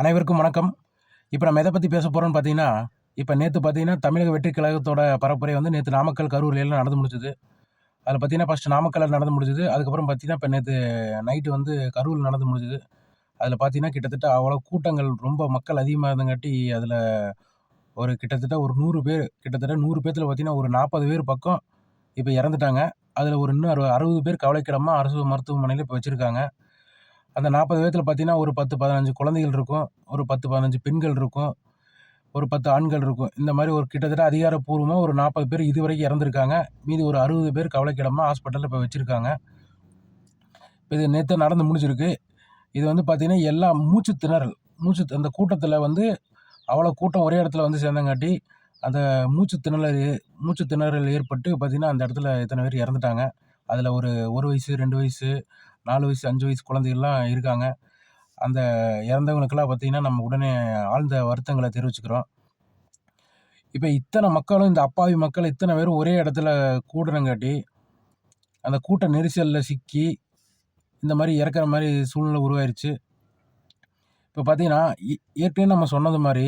அனைவருக்கும் வணக்கம். இப்போ நம்ம எதை பற்றி பேச போகிறோம்னு பார்த்தீங்கன்னா இப்போ நேற்று பார்த்தீங்கன்னா தமிழக வெற்றி கழகத்தோட பரப்புரை வந்து நேற்று நாமக்கல் கரூர்லாம் எல்லாம் நடந்து முடிஞ்சுது. அதில் பார்த்தீங்கன்னா ஃபஸ்ட்டு நாமக்கல்லில் நடந்து முடிஞ்சது. அதுக்கப்புறம் பார்த்தீங்கன்னா இப்போ நேற்று நைட்டு வந்து கரூரில் நடந்து முடிஞ்சுது. அதில் பார்த்தீங்கன்னா கிட்டத்தட்ட அவ்வளோ கூட்டங்கள் ரொம்ப மக்கள் அதிகமாக இருந்தங்காட்டி அதில் ஒரு கிட்டத்தட்ட ஒரு நூறு பேர் கிட்டத்தட்ட நூறு பேர்த்தில் பார்த்தீங்கன்னா ஒரு நாற்பது பேர் பக்கம் இப்போ இறந்துட்டாங்க. அதில் ஒரு இன்னும் அறு அறுபது பேர் கவலைக்கிடமாக அரசு மருத்துவமனையில் இப்போ வச்சுருக்காங்க. அந்த நாற்பது பேர்த்தில் பார்த்தீங்கன்னா ஒரு பத்து பதினஞ்சு குழந்தைகள் இருக்கும். ஒரு பத்து பதினஞ்சு பெண்கள் இருக்கும். ஒரு பத்து ஆண்கள் இருக்கும். இந்த மாதிரி ஒரு கிட்டத்தட்ட அதிகாரப்பூர்வமாக ஒரு நாற்பது பேர் இது வரைக்கும் இறந்துருக்காங்க. மீதி ஒரு அறுபது பேர் கவலைக்கிடமாக ஹாஸ்பிட்டலில் இப்போ வச்சுருக்காங்க. இப்போ இது நேற்று நடந்து முடிஞ்சிருக்கு. இது வந்து பார்த்திங்கன்னா எல்லா மூச்சு திணறல் மூச்சு அந்த கூட்டத்தில் வந்து அவ்வளோ கூட்டம் ஒரே இடத்துல வந்து சேர்ந்தங்காட்டி அந்த மூச்சு திணறல் மூச்சு திணறல் ஏற்பட்டு பார்த்திங்கன்னா அந்த இடத்துல இத்தனை பேர் இறந்துட்டாங்க. அதில் ஒரு ஒரு வயசு ரெண்டு வயசு நாலு வயசு அஞ்சு வயசு குழந்தைகள்லாம் இருக்காங்க. அந்த இறந்தவங்களுக்கெல்லாம் பார்த்திங்கன்னா நம்ம உடனே ஆழ்ந்த வருத்தங்களை தெரிவிச்சுக்கிறோம். இப்போ இத்தனை மக்களும் இந்த அப்பாவி மக்கள் இத்தனை பேரும் ஒரே இடத்துல கூடுறங்காட்டி அந்த கூட்ட நெரிசலில் சிக்கி இந்த மாதிரி இறக்குற மாதிரி சூழ்நிலை உருவாயிருச்சு. இப்போ பார்த்தீங்கன்னா ஏற்கனவே நம்ம சொன்னது மாதிரி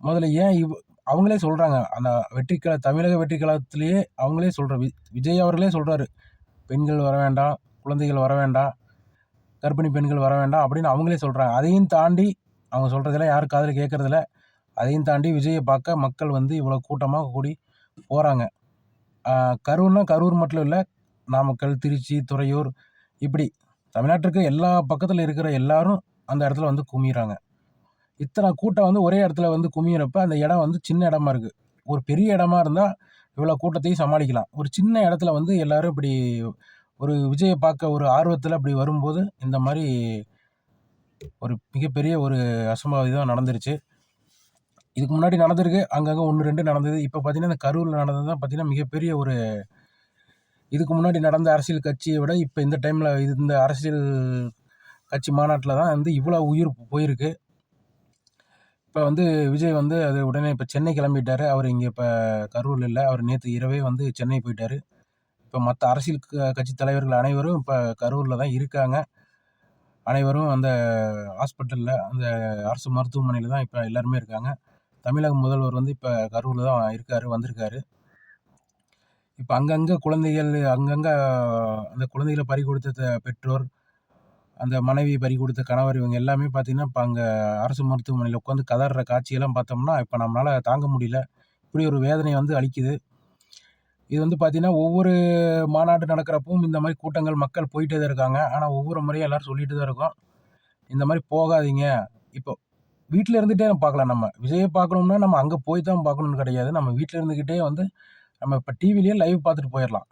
முதல்ல ஏன் இவ் அவங்களே சொல்கிறாங்க அந்த வெற்றிக்கல தமிழக வெற்றி கழகத்திலேயே அவங்களே சொல்கிற வி விஜய் அவர்களே சொல்கிறாரு பெண்கள் வர வேண்டாம் குழந்தைகள் வர வேண்டாம் கர்ப்பிணி பெண்கள் வர வேண்டாம் அப்படின்னு அவங்களே சொல்கிறாங்க அதையும் தாண்டி அவங்க சொல்கிறதெல்லாம் யாரும் காதில் கேட்குறதில்ல. அதையும் தாண்டி விஜயை பார்க்க மக்கள் வந்து இவ்வளோ கூட்டமாக கூடி போகிறாங்க கரூர்னால் கரூர் மட்டும் இல்லை நாமக்கல் திருச்சி துறையூர் இப்படி தமிழ்நாட்டுக்கு எல்லா பக்கத்தில் இருக்கிற எல்லாரும் அந்த இடத்துல வந்து குமிகிறாங்க இத்தனை கூட்டம் வந்து ஒரே இடத்துல வந்து குமியிறப்ப அந்த இடம் வந்து சின்ன இடமா இருக்குது ஒரு பெரிய இடமா இருந்தால் இவ்வளோ கூட்டத்தையும் சமாளிக்கலாம். ஒரு சின்ன இடத்துல வந்து எல்லோரும் இப்படி ஒரு விஜயை பார்க்க ஒரு ஆர்வத்தில் அப்படி வரும்போது இந்த மாதிரி ஒரு மிகப்பெரிய ஒரு அசம்பாவிதம் நடந்துருச்சு. இதுக்கு முன்னாடி நடந்திருக்கு அங்கங்கே ஒன்று ரெண்டு நடந்தது. இப்போ பார்த்தீங்கன்னா இந்த கரூரில் நடந்தது தான் பார்த்தீங்கன்னா மிகப்பெரிய ஒரு இதுக்கு முன்னாடி நடந்த அரசியல் கட்சியை விட இப்போ இந்த டைமில் இது இந்த அரசியல் கட்சி மாநாட்டில் தான் வந்து இவ்வளோ உயிர் போயிருக்கு. இப்போ வந்து விஜய் வந்து அது உடனே இப்போ சென்னை கிளம்பிட்டார். அவர் இங்கே இப்போ கரூரில் இல்லை. அவர் நேற்று இரவே வந்து சென்னை போயிட்டார். இப்போ மற்ற அரசியல் க- கட்சி தலைவர்கள் அனைவரும் இப்போ கரூரில் தான் இருக்காங்க. அனைவரும் அந்த ஹாஸ்பிட்டலில் அந்த அரசு மருத்துவமனையில் தான் இப்போ எல்லாருமே இருக்காங்க. தமிழக முதல்வர் வந்து இப்போ கரூரில் தான் இருக்கார் வந்திருக்காரு. இப்போ அங்கங்கே குழந்தைகள் அங்கங்கே அந்த குழந்தைகளை பறி கொடுத்த பெற்றோர் அந்த மனைவி பறி கொடுத்த கணவர் இவங்க எல்லாமே பார்த்தீங்கன்னா இப்போ அங்கே அரசு மருத்துவமனையில் உட்காந்து கதற காட்சியெல்லாம் பார்த்தோம்னா இப்போ நம்மளால் தாங்க முடியல. இப்படி ஒரு வேதனை வந்து அளிக்குது. இது வந்து பார்த்திங்கன்னா ஒவ்வொரு மாநாடு நடக்கிறப்பவும் இந்த மாதிரி கூட்டங்கள் மக்கள் போயிட்டே தான் இருக்காங்க. ஆனால் ஒவ்வொரு முறையும் எல்லாரும் சொல்லிட்டு தான் இருக்கோம். இந்த மாதிரி போகாதீங்க. இப்போ வீட்டில் இருந்துகிட்டே நம்ம பார்க்கலாம். நம்ம விஜயை பார்க்கணும்னா நம்ம அங்கே போய் தான் பார்க்கணும்னு கிடையாது. நம்ம வீட்டில் இருந்துக்கிட்டே வந்து நம்ம இப்போ டிவிலேயே லைவ் பார்த்துட்டு போயிடலாம்.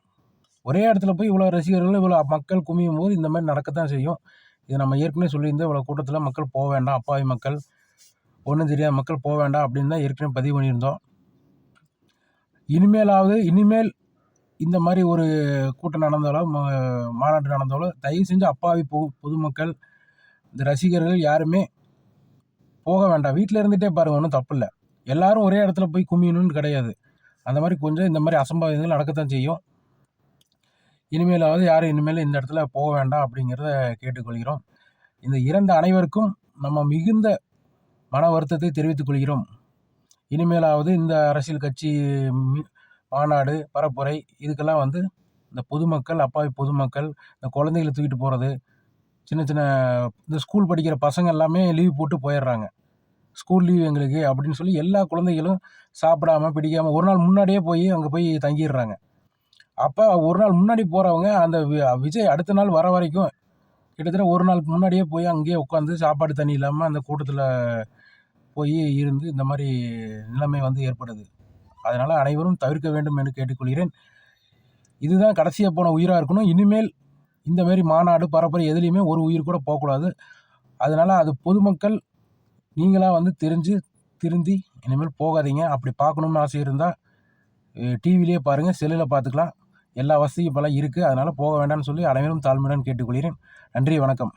ஒரே இடத்துல போய் இவ்வளோ ரசிகர்கள் இவ்வளோ மக்கள் குமியும் போது இந்த மாதிரி நடக்கத்தான் செய்யும். இது நம்ம ஏற்கனவே சொல்லியிருந்தோம் இவ்வளோ கூட்டத்தில் மக்கள் போக வேண்டாம். அப்பாவி மக்கள் ஒன்றும் தெரியாத மக்கள் போக வேண்டாம் அப்படின்னு தான் ஏற்கனவே பதிவு பண்ணியிருந்தோம். இனிமேலாவது இனிமேல் இந்த மாதிரி ஒரு கூட்டம் நடந்தாலோ மாநாடு நடந்தாலோ தயவு செஞ்சு அப்பாவி பொ பொதுமக்கள் இந்த ரசிகர்கள் யாருமே போக வேண்டாம். வீட்டில் இருந்துகிட்டே பாருங்கள் ஒன்றும் தப்பு இல்லை எல்லாரும் ஒரே இடத்துல போய் குமியணும்னு கிடையாது. அந்த மாதிரி கொஞ்சம் இந்த மாதிரி அசம்பாவிதங்கள் நடக்கத்தான் செய்யும். இனிமேலாவது யாரும் இனிமேல் இந்த இடத்துல போக வேண்டாம் அப்படிங்கிறத கேட்டுக்கொள்கிறோம். இந்த இறந்த அனைவருக்கும் நம்ம மிகுந்த மன வருத்தத்தை தெரிவித்துக் கொள்கிறோம். இனிமேலாவது இந்த அரசியல் கட்சி மாநாடு பரப்புரை இதுக்கெல்லாம் வந்து இந்த பொதுமக்கள் அப்பாவி பொதுமக்கள் இந்த குழந்தைகளை தூக்கிட்டு போகிறது சின்ன சின்ன இந்த ஸ்கூல் படிக்கிற பசங்க எல்லாமே லீவ் போட்டு போயிடுறாங்க. ஸ்கூல் லீவ் எங்களுக்கு அப்படின்னு சொல்லி எல்லா குழந்தைகளும் சாப்பிடாம பிடிக்காமல் ஒரு நாள் முன்னாடியே போய் அங்கே போய் தங்கிடுறாங்க. அப்போ ஒரு நாள் முன்னாடி போகிறவங்க அந்த வி- விஜய் அடுத்த நாள் வர வரைக்கும் கிட்டத்தட்ட ஒரு நாளுக்கு முன்னாடியே போய் அங்கேயே உட்காந்து சாப்பாடு தண்ணி இல்லாமல் அந்த கூட்டத்தில் போய் இருந்து இந்த மாதிரி நிலைமை வந்து ஏற்படுது. அதனால் அனைவரும் தவிர்க்க வேண்டும் என்று கேட்டுக்கொள்கிறேன். இதுதான் கடைசியாக போன உயிராக இருக்கணும். இனிமேல் இந்த மாதிரி மாநாடு பரப்புரை எதுலேயுமே ஒரு உயிர் கூட போகக்கூடாது. அதனால் அது பொதுமக்கள் நீங்களாக வந்து தெரிஞ்சு திருந்தி இனிமேல் போகாதீங்க. அப்படி பார்க்கணும்னு ஆசை இருந்தால் டிவிலேயே பாருங்கள் செல்லில் பார்த்துக்கலாம். எல்லா வசதியும் இப்போல்லாம் இருக்குது அதனால் போக வேண்டாம்னு சொல்லி அனைவரும் தாழ்மையுடன் கேட்டுக்கொள்கிறேன். நன்றி வணக்கம்.